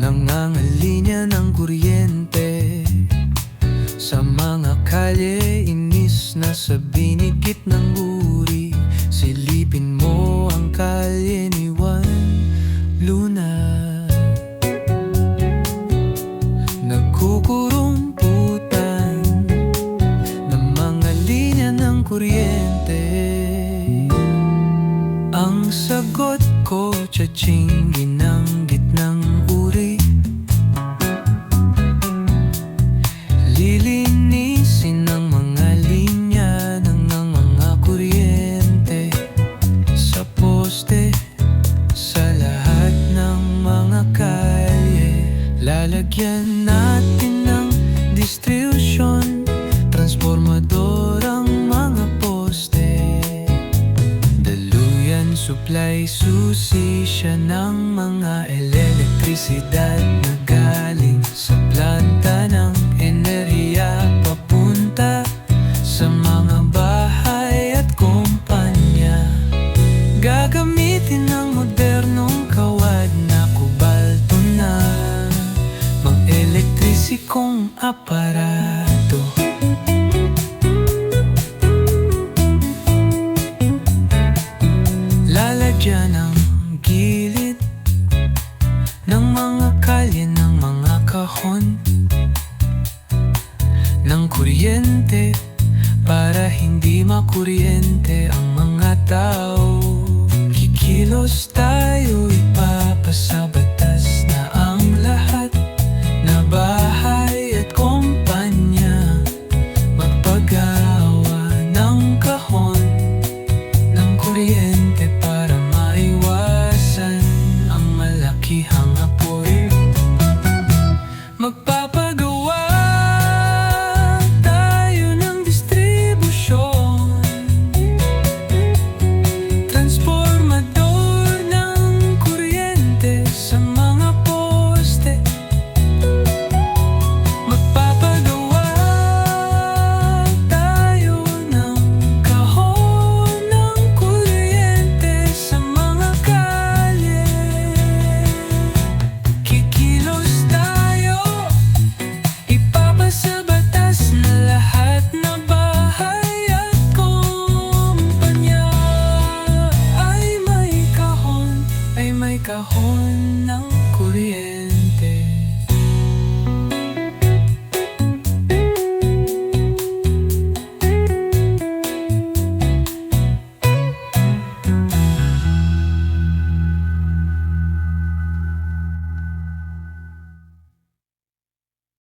Nangangalinya ng kuryente. Sa mga kalye inis na sa binikit ng buri Silipin mo ang kalye ni Juan Luna. Nagkukurumputan ng mga linya ng kuryente. Ang sagot ko, tsaching ginanggit ng Lalagyan natin ng distribution Transformador ang mga poste Daluyan, supply, susi siya ng mga elektrisidad na galing sa planta ng enerhiya papunta sa mga bahay at kumpanya. Gagamitin ng aparato. Lalagyan ng gilid ng mga kalye ng mga kahon ng kuryente para hindi makuryente ang mga tao.